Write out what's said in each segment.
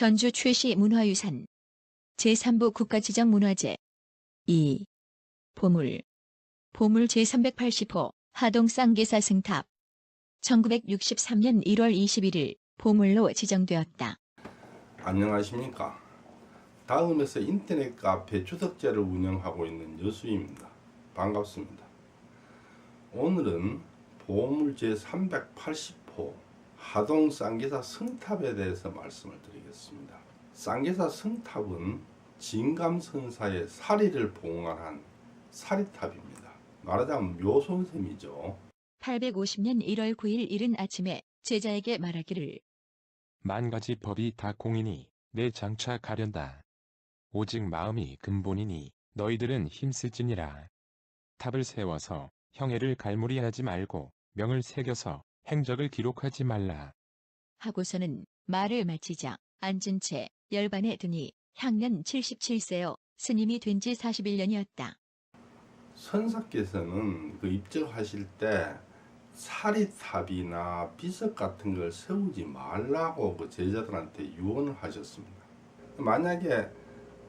전주 최씨 문화유산 제3부 국가지정 문화재 2. 보물 보물 제380호 하동 쌍계사 승탑 1963년 1월 21일 보물로 지정되었다. 안녕하십니까. 다음에서 인터넷 카페 주석제를 운영하고 있는 여수입니다. 반갑습니다. 오늘은 보물 제380호 하동 쌍계사 성탑에 대해서 말씀을 드리겠습니다. 쌍계사 성탑은 진감선사의 사리를 봉안한 사리탑입니다. 말하자면 묘손셈이죠. 850년 1월 9일 이른 아침에 제자에게 말하기를 만 가지 법이 다 공이니 내 장차 가련다. 오직 마음이 근본이니 너희들은 힘쓸지니라. 탑을 세워서 형애를 갈무리하지 말고 명을 새겨서 행적을 기록하지 말라. 하고서는 말을 마치자 앉은 채 열반에 드니 향년 77세요 스님이 된 지 41년이었다. 선사께서는 그 입적하실 때 사리탑이나 비석 같은 걸 세우지 말라고 그 제자들한테 유언을 하셨습니다. 만약에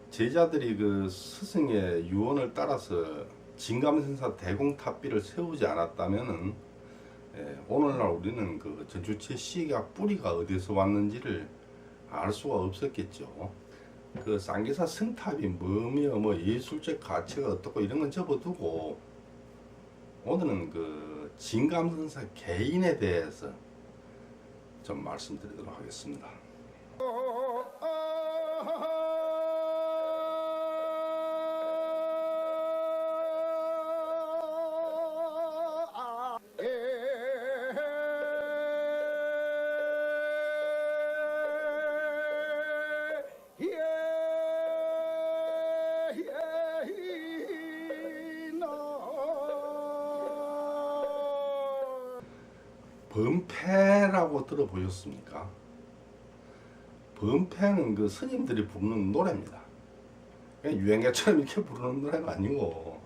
제자들이 그 스승의 유언을 따라서 진감선사 대공탑비를 세우지 않았다면은 예, 오늘날 우리는 그 전주체 씨가 뿌리가 어디서 왔는지를 알 수가 없었겠죠. 그 쌍계사 성탑이 뭐며 뭐 예술적 가치가 어떻고 이런 건 접어두고 오늘은 그 진감선사 개인에 대해서 좀 말씀드리도록 하겠습니다. 범패라고 들어보셨습니까? 범패는 그 스님들이 부르는 노래입니다. 유행가처럼 이렇게 부르는 노래가 아니고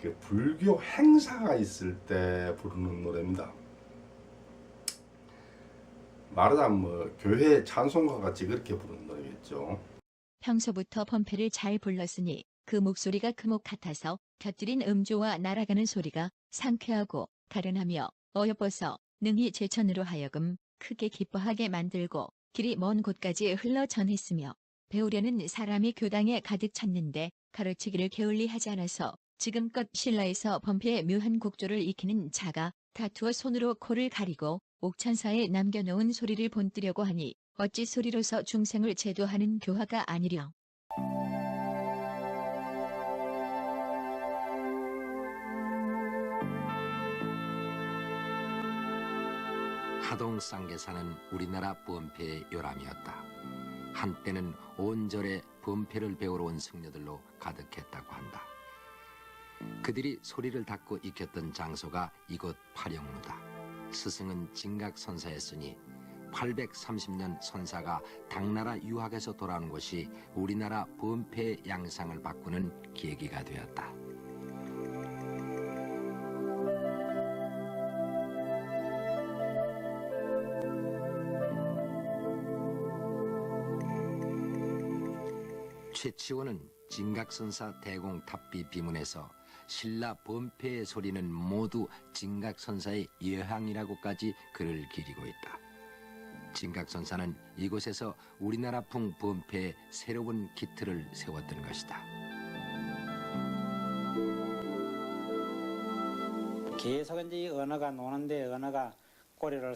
그 불교 행사가 있을 때 부르는 노래입니다. 말하자면 뭐 교회 찬송가 같이 그렇게 부르는 노래겠죠. 평소부터 범패를 잘 불렀으니 그 목소리가 금옥 같아서 곁들인 음조와 날아가는 소리가 상쾌하고 가련하며 어여뻐서 능히 제천으로 하여금 크게 기뻐하게 만들고 길이 먼 곳까지 흘러 전했으며 배우려는 사람이 교당에 가득 찼는데 가르치기를 게을리 하지 않아서 지금껏 신라에서 범패의 묘한 곡조를 익히는 자가 다투어 손으로 코를 가리고 옥천사에 남겨놓은 소리를 본뜨려고 하니 어찌 소리로서 중생을 제도하는 교화가 아니랴. 하동 쌍계사는 우리나라 범패의 요람이었다. 한때는 온 절에 범패를 배우러 온 승려들로 가득했다고 한다. 그들이 소리를 닫고 익혔던 장소가 이곳 파령루다. 스승은 진각 선사였으니 830년 선사가 당나라 유학에서 돌아오는 것이 우리나라 범패의 양상을 바꾸는 계기가 되었다. 최치원은 진각선사 대공탑비 비문에서 신라 범패의 소리는 모두 진각선사의 여향이라고까지 글을 기리고 있다. 진각선사는 이곳에서 우리나라풍 범패의 새로운 기틀을 세웠던 것이다. 계속 이제 이 언어가 노는데 언어가 꼬리를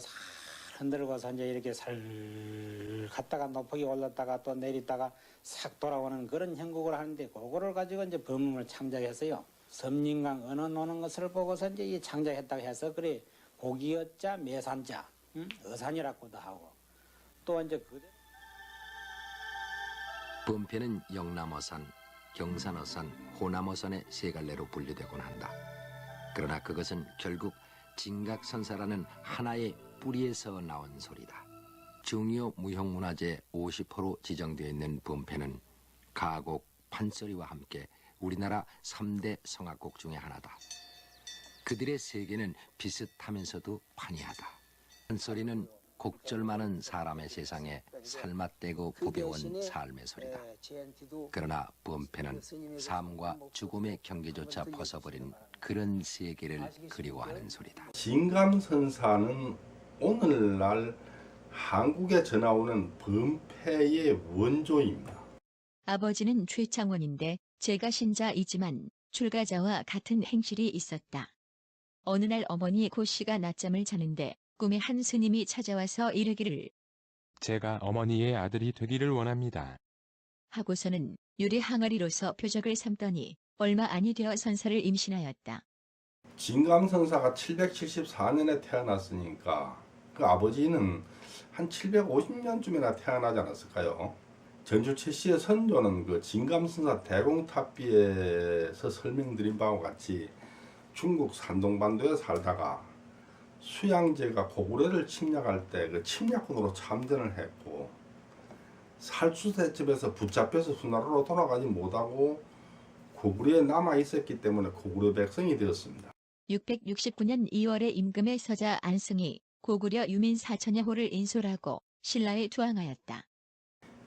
살 흔들고서 이제 이렇게 살 갔다가 높게 올랐다가 또 내렸다가 싹 돌아오는 그런 형국을 하는데 그거를 가지고 이제 범음을 창작했어요. 섬진강 언어 노는 것을 보고서 이제 이 창작했다고 해서 그래 고기어자 매산자 응? 어산이라고도 하고 또 이제 그 범패는 영남어산, 경산어산, 호남어산의 세 갈래로 분류되곤 한다. 그러나 그것은 결국 진각선사라는 하나의 뿌리에서 나온 소리다. 중요 무형문화재 50호로 지정되어 있는 범패는 가곡, 판소리와 함께 우리나라 3대 성악곡 중의 하나다. 그들의 세계는 비슷하면서도 판이하다. 판소리는 곡절 많은 사람의 세상에 살맛대고 부벼온 삶의 소리다. 그러나 범패는 삶과 죽음의 경계조차 벗어버린 그런 세계를 그리워하는 소리다. 진감선사는 오늘날 한국에 전하오는 범패의 원조입니다. 아버지는 최창원인데 제가 신자이지만 출가자와 같은 행실이 있었다. 어느 날 어머니 고 씨가 낮잠을 자는데 꿈에 한 스님이 찾아와서 이르기를 제가 어머니의 아들이 되기를 원합니다. 하고서는 유리 항아리로서 표적을 삼더니 얼마 아니 되어 선사를 임신하였다. 진감선사가 774년에 태어났으니까 그 아버지는 한 750년쯤이나 태어나지 않았을까요? 전주 최 씨의 선조는 그 진감선사 대공탑비에서 설명드린 바와 같이 중국 산동반도에 살다가 수양제가 고구려를 침략할 때 그 침략군으로 참전을 했고 살수대첩에서 붙잡혀서 수나라로 돌아가지 못하고 고구려에 남아 있었기 때문에 고구려 백성이 되었습니다. 669년 2월에 임금의 서자 안승이 고구려 유민 4천여 호를 인솔하고 신라에 투항하였다.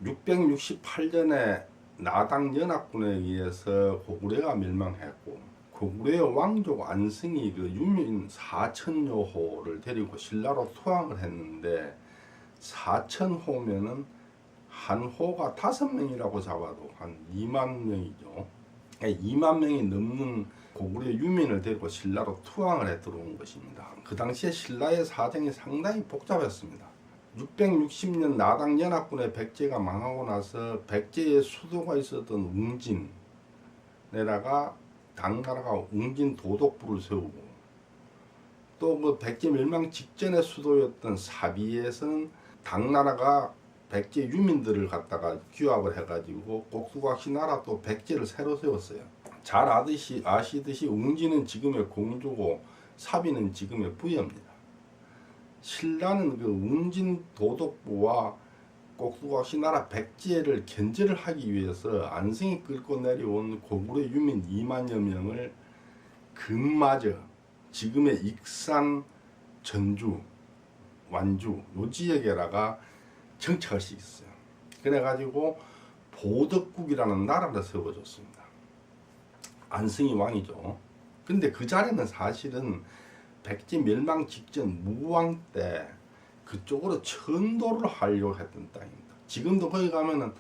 668년에 나당 연합군에 의해서 고구려가 멸망했고 고구려의 왕족 안승이 그 유민 4천여 호를 데리고 신라로 투항을 했는데 4천 호면은 한 호가 다섯 명이라고 잡아도 한 2만 명이죠. 2만 명이 넘는 고구려 유민을 데리고 신라로 투항을 해 들어온 것입니다. 그 당시에 신라의 사정이 상당히 복잡했습니다. 660년 나당 연합군의 백제가 망하고 나서 백제의 수도가 있었던 웅진에다가 당나라가 웅진 도독부를 세우고 또 그 백제 멸망 직전의 수도였던 사비에서는 당나라가 백제 유민들을 갖다가 규합을 해가지고 꼭두각시 나라 또 백제를 새로 세웠어요. 잘 아듯이 아시듯이 웅진은 지금의 공주고 사비는 지금의 부여입니다. 신라는 그 웅진 도독부와 꼭두각시 나라 백제를 견제를 하기 위해서 안승이 끌고 내려온 고구려 유민 2만여 명을 금마저 지금의 익산, 전주, 완주 요 지역에다가 정착할 수 있어요. 그래가지고 보덕국이라는 나라를 세워줬습니다. 안승이 왕이죠. 근데 그 자리는 사실은 백제 멸망 직전 무왕 때 그쪽으로 천도를 하려고 했던 땅입니다. 지금도 거기 가면은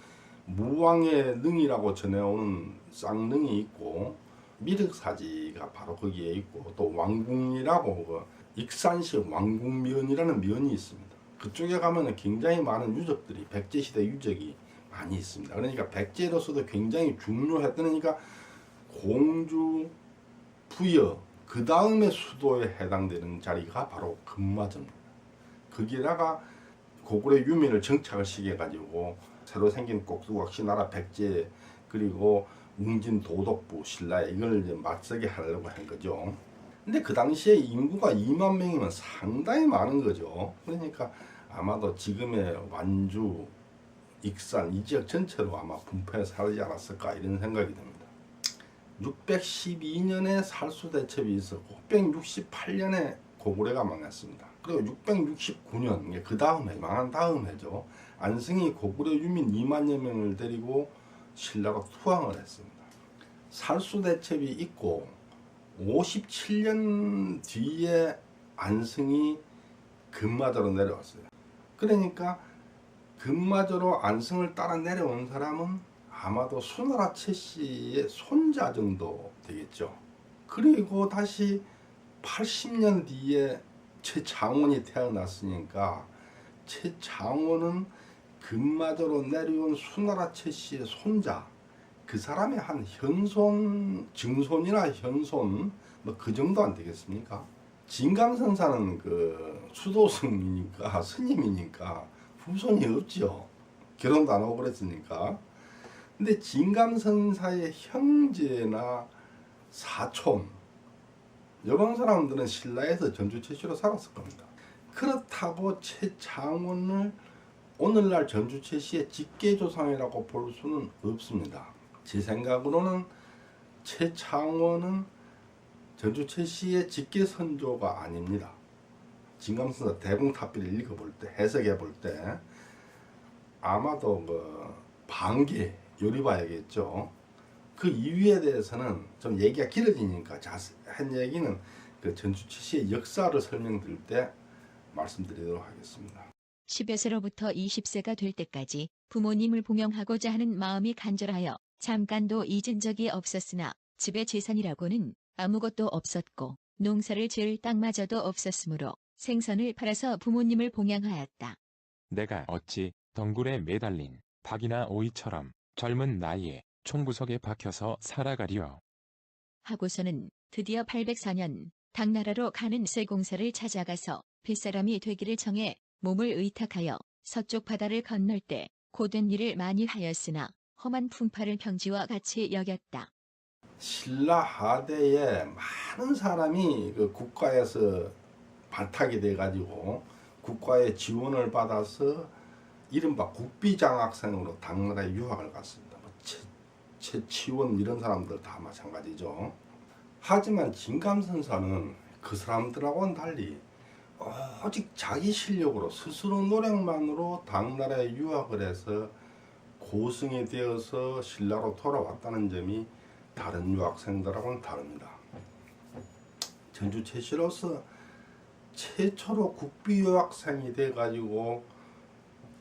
무왕의 능이라고 전해오는 쌍능이 있고 미륵사지가 바로 거기에 있고 또 왕궁이라고 그 익산시 왕궁면이라는 면이 있습니다. 그쪽에 가면은 굉장히 많은 유적들이 백제 시대 유적이 많이 있습니다. 그러니까 백제로서도 굉장히 중요했던 그러니까 공주 부여 그 다음에 수도에 해당되는 자리가 바로 금마저입니다. 거기다가 고구려 유민을 정착을 시켜가지고 새로 생긴 꼭두각시 나라 백제 그리고 웅진 도독부 신라에 이걸 이제 맞서게 하려고 한 거죠. 근데 그 당시에 인구가 2만 명이면 상당히 많은 거죠. 그러니까 아마도 지금의 완주, 익산 이 지역 전체로 아마 분포해서 살지 않았을까 이런 생각이 듭니다. 612년에 살수 대첩이 있었고 668년에 고구려가 망했습니다. 그리고 669년 그 다음에 망한 다음 해죠. 안승이 고구려 유민 2만여 명을 데리고 신라로 투항을 했습니다. 살수 대첩이 있고 57년 뒤에 안승이 금마저로 내려왔어요. 그러니까 금마저로 안승을 따라 내려온 사람은 아마도 수나라 최 씨의 손자 정도 되겠죠. 그리고 다시 80년 뒤에 최장원이 태어났으니까 최장원은 금마저로 내려온 수나라 최 씨의 손자 그 사람의 한 현손 증손이나 현손 뭐 그 정도 안 되겠습니까? 진감선사는 그 수도승이니까 스님이니까 후손이 없죠. 결혼도 안 하고 그랬으니까. 근데 진감선사의 형제나 사촌 이런 사람들은 신라에서 전주 최씨로 살았을 겁니다. 그렇다고 최창원을 오늘날 전주 최씨의 직계조상이라고 볼 수는 없습니다. 제 생각으로는 최창원은 전주 최씨의 직계선조가 아닙니다. 진감선사 대봉탑비를 읽어볼 때 해석해 볼 때 아마도 뭐 반개 요리 봐야겠죠. 그 이유에 대해서는 좀 얘기가 길어지니까 자세한 얘기는 그 전주치 씨의 역사를 설명드릴 때 말씀드리도록 하겠습니다. 10여 세로부터 20세가 될 때까지 부모님을 봉양하고자 하는 마음이 간절하여 잠깐도 잊은 적이 없었으나 집에 재산이라고는 아무것도 없었고 농사를 지을 땅마저도 없었으므로 생선을 팔아서 부모님을 봉양하였다. 내가 어찌 덩굴에 매달린 닭이나 오이처럼 젊은 나이에 총구석에 박혀서 살아가리요. 하고서는 드디어 804년 당나라로 가는 쇠공사를 찾아가서 빗사람이 되기를 정해 몸을 의탁하여 서쪽 바다를 건널 때 고된 일을 많이 하였으나 험한 풍파를 평지와 같이 여겼다. 신라 하대에 많은 사람이 그 국가에서 발탁이 돼가지고 국가의 지원을 받아서 이른바 국비장학생으로 당나라에 유학을 갔습니다. 뭐 최, 최치원 이런 사람들 다 마찬가지죠. 하지만 진감선사는 그 사람들하고는 달리 오직 자기 실력으로 스스로 노력만으로 당나라에 유학을 해서 고승이 되어서 신라로 돌아왔다는 점이 다른 유학생들하고는 다릅니다. 전주 최씨로서 최초로 국비 유학생이 돼가지고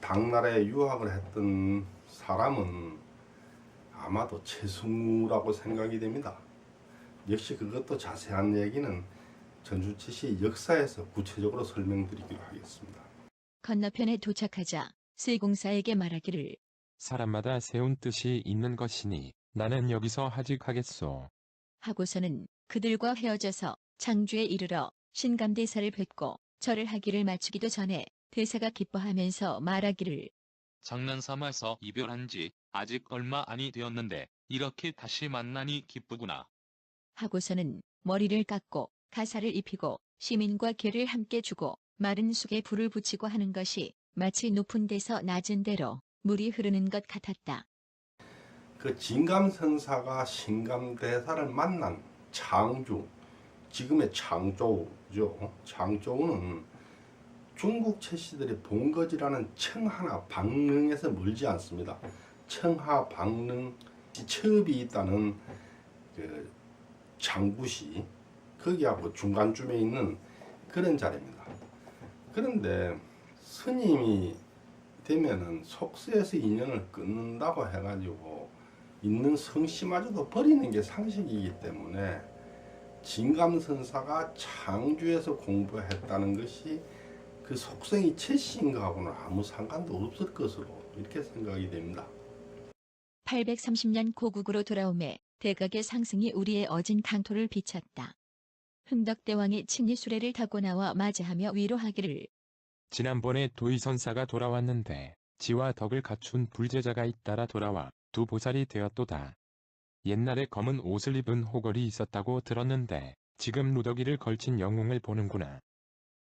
당나라에 유학을 했던 사람은 아마도 최승우라고 생각이 됩니다. 역시 그것도 자세한 얘기는 전주 최씨 역사에서 구체적으로 설명드리기로 하겠습니다. 건너편에 도착하자 쇠공사에게 말하기를 사람마다 세운 뜻이 있는 것이니 나는 여기서 하직하겠소. 하고서는 그들과 헤어져서 창주에 이르러 신감대사를 뵙고 절을 하기를 마치기도 전에 대사가 기뻐하면서 말하기를 장난삼아서 이별한 지 아직 얼마 아니 되었는데 이렇게 다시 만나니 기쁘구나. 하고서는 머리를 깎고 가사를 입히고 시민과 개를 함께 주고 마른 쑥에 불을 붙이고 하는 것이 마치 높은 데서 낮은 데로 물이 흐르는 것 같았다. 그 진감선사가 신감대사를 만난 창주, 지금의 창조우죠. 창조우는 중국 채씨들이 본거지라는 청하나 방릉에서 멀지 않습니다. 청하 방릉 첩이 있다는 그 장구시 거기하고 중간쯤에 있는 그런 자리입니다. 그런데 스님이 되면은 속세에서 인연을 끊는다고 해가지고 있는 성씨마저도 버리는 게 상식이기 때문에 진감선사가 창주에서 공부했다는 것이 그 속성이 최씨인 거하고는 아무 상관도 없을 것으로 이렇게 생각이 됩니다. 830년 고국으로 돌아오매 대각의 상승이 우리의 어진 강토를 비쳤다. 흥덕대왕이 친히 수레를 타고 나와 맞이하며 위로하기를 지난번에 도의선사가 돌아왔는데 지와 덕을 갖춘 불제자가 잇따라 돌아와 두 보살이 되었도다. 옛날에 검은 옷을 입은 호걸이 있었다고 들었는데 지금 누더기를 걸친 영웅을 보는구나.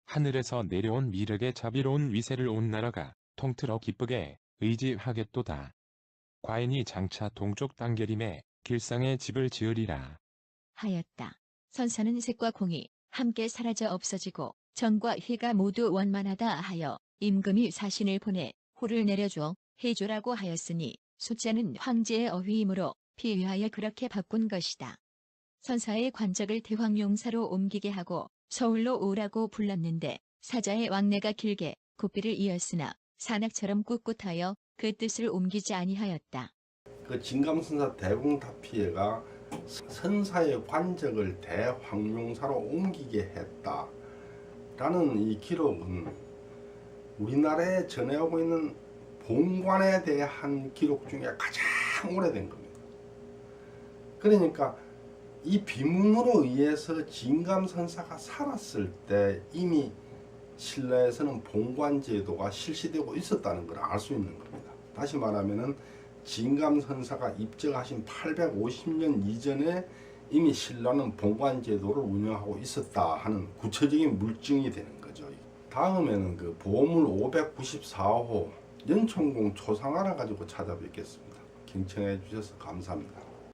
하늘에서 내려온 미륵의 자비로운 위세를 온 나라가 통틀어 기쁘게 의지하겠도다. 과인이 장차 동쪽 단계림에 길상에 집을 지으리라. 하였다. 선사는 색과 공이 함께 사라져 없어지고 정과 희가 모두 원만하다 하여 임금이 사신을 보내 호를 내려줘 해주라고 하였으니 숫자는 황제의 어휘이므로 피위하여 그렇게 바꾼 것이다. 선사의 관적을 대황용사로 옮기게 하고 서울로 오라고 불렀는데 사자의 왕래가 길게 고삐를 이었으나 산악처럼 꿋꿋하여 그 뜻을 옮기지 아니하였다. 그 진감선사 대공타피해가 선사의 관적을 대황룡사로 옮기게 했다 라는 이 기록은 우리나라에 전해오고 있는 본관에 대한 기록 중에 가장 오래된 겁니다. 그러니까 이 비문으로 의해서 진감선사가 살았을 때 이미 신라에서는 본관 제도가 실시되고 있었다는 걸 알 수 있는 겁니다. 다시 말하면은 진감선사가 입적하신 850년 이전에 이미 신라는 본관 제도를 운영하고 있었다 하는 구체적인 물증이 되는 거죠. 다음에는 그 보물 594호 연천공 초상화를 가지고 찾아뵙겠습니다. 경청해 주셔서 감사합니다.